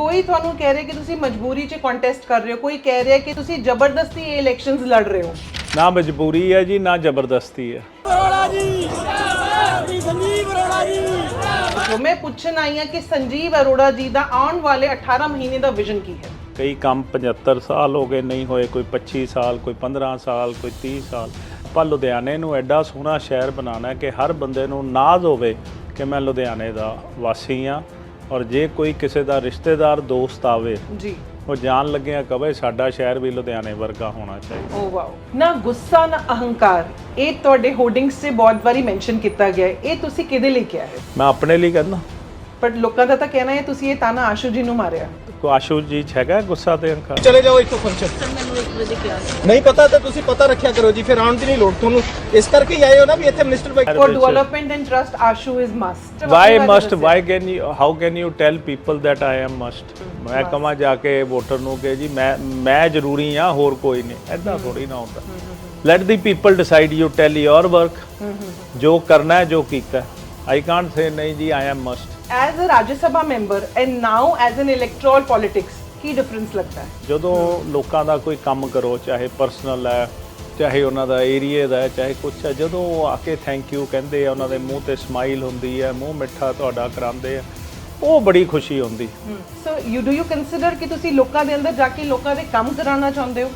ਕੋਈ ਤੁਹਾਨੂੰ ਕਹਿ ਰਿਹਾ ਕਿ ਤੁਸੀਂ ਮਜਬੂਰੀ 'ਚ ਕੰਟੈਸਟ ਕਰ ਰਹੇ ਹੋ ਕੋਈ ਕਹਿ ਰਿਹਾ ਕਿ ਤੁਸੀਂ ਜ਼ਬਰਦਸਤੀ ਇਹ ਇਲੈਕਸ਼ਨਸ ਲੜ ਰਹੇ ਹੋ? ਨਾ ਮਜਬੂਰੀ ਹੈ ਜੀ ਨਾ ਜ਼ਬਰਦਸਤੀ ਹੈ। ਅਰੋੜਾ ਜੀ ਜਿੰਦਾਬਾਦ ਸੰਜੀਵ ਅਰੋੜਾ ਜੀ। ਸੋ ਮੈਂ ਪੁੱਛਣ ਆਈ ਹਾਂ ਕਿ ਸੰਜੀਵ ਅਰੋੜਾ ਜੀ ਦਾ ਆਉਣ ਵਾਲੇ 18 ਮਹੀਨੇ ਦਾ ਵਿਜ਼ਨ ਕੀ ਹੈ? ਕਈ ਕੰਮ 75 ਸਾਲ ਹੋ ਗਏ ਨਹੀਂ ਹੋਏ ਕੋਈ 25 ਸਾਲ ਕੋਈ 15 ਸਾਲ ਕੋਈ 30 ਸਾਲ। ਆਪਾਂ ਲੁਧਿਆਣੇ ਨੂੰ ਐਡਾ ਸੋਹਣਾ ਸ਼ਹਿਰ ਬਣਾਉਣਾ ਹੈ ਕਿ ਹਰ ਬੰਦੇ ਨੂੰ ਨਾਜ਼ ਹੋਵੇ ਕਿ ਮੈਂ ਲੁਧਿਆਣੇ ਦਾ ਵਾਸੀ ਹਾਂ। ਔਰ ਜੇ ਕੋਈ ਕਿਸੇ ਦਾ ਰਿਸ਼ਤੇਦਾਰ ਦੋਸਤ ਆਵੇ ਜੀ। ਉਹ ਜਾਣ ਲੱਗਿਆ ਕਵੇ ਸਾਡਾ ਸ਼ਹਿਰ ਵੀ ਲੁਧਿਆਣੇ ਵਰਗਾ ਹੋਣਾ ਚਾਹੀਦਾ। Oh wow. ਨਾ ਗੁੱਸਾ ਨਾ ਅਹੰਕਾਰ ਇਹ ਤੁਹਾਡੇ ਹੋਰਡਿੰਗਸ 'ਚ ਬਹੁਤ ਵਾਰੀ ਮੈਂਸ਼ਨ ਕੀਤਾ ਗਿਆ ਹੈ। ਇਹ ਤੁਸੀਂ ਕਿਹਦੇ ਲਈ ਕਿਹਾ ਹੈ? ਮੈਂ ਆਪਣੇ ਲਈ ਕਹਿੰਦਾ। ਪਰ ਲੋਕਾਂ ਦਾ ਤਾਂ ਕਹਿਣਾ ਹੈ ਤੁਸੀਂ ਇਹ ਤਾਨਾ ਆਸ਼ੂ ਜੀ ਨੂੰ ਮਾਰਿਆ। ਕੋ ਆਸ਼ੂ ਜੀ ਹੈਗਾ ਗੁੱਸਾ ਤੇ ਹੰਕਾਰ। ਚਲੇ ਜਾਓ ਇੱਥੋਂ ਫੰਕਸ਼ਨ ਨਹੀਂ ਪਤਾ ਤਾਂ ਤੁਸੀਂ ਪਤਾ ਰੱਖਿਆ ਕਰੋ ਜੀ ਫਿਰ ਆਉਣ ਦੀ ਨਹੀਂ ਲੋੜ ਤੁਹਾਨੂੰ। ਇਸ ਕਰਕੇ ਹੀ ਆਏ ਹੋ ਨਾ ਵੀ ਇੱਥੇ minister by for development and trust Ashu is must why must? Why can you how can you tell people that i am must? ਮੈਂ ਕਹਾਂ ਜਾ ਕੇ ਵੋਟਰ ਨੂੰ ਕਿ ਜੀ ਮੈਂ ਮੈਂ ਜ਼ਰੂਰੀ ਆ ਹੋਰ ਕੋਈ ਨਹੀਂ। ਐਦਾਂ ਥੋੜੀ ਨਾ ਹੁੰਦਾ। Let the people decide you tell your work ਜੋ ਕਰਨਾ ਹੈ ਜੋ ਕੀਤਾ। ਆਈ ਕਾਂਟ ਸੇ ਨਹੀਂ ਜੀ I am must as a Rajya Sabha member and now as an electoral politics Ki difference ਲੱਗਦਾ ਹੈ ਜਦੋਂ ਲੋਕਾਂ ਦਾ ਕੋਈ ਕੰਮ ਕਰੋ ਚਾਹੇ ਪਰਸਨਲ ਹੈ ਚਾਹੇ ਉਹਨਾਂ ਦਾ ਏਰੀਆ ਦਾ ਹੈ ਚਾਹੇ ਕੁਛ ਹੈ ਜਦੋਂ ਉਹ ਆ ਕੇ ਥੈਂਕ ਯੂ ਕਹਿੰਦੇ ਆ ਉਹਨਾਂ ਦੇ ਮੂੰਹ ਤੇ ਸਮਾਈਲ ਹੁੰਦੀ ਹੈ ਮੂੰਹ ਮਿੱਠਾ ਤੁਹਾਡਾ ਕਰਾਉਂਦੇ ਆ ਉਹ ਬੜੀ ਖੁਸ਼ੀ ਹੁੰਦੀ। So you do you consider ਕਿ ਤੁਸੀਂ ਲੋਕਾਂ ਦੇ ਅੰਦਰ ਜਾ ਕੇ ਲੋਕਾਂ ਦੇ ਕੰਮ ਕਰਾਉਣਾ ਚਾਹੁੰਦੇ ਹੋ?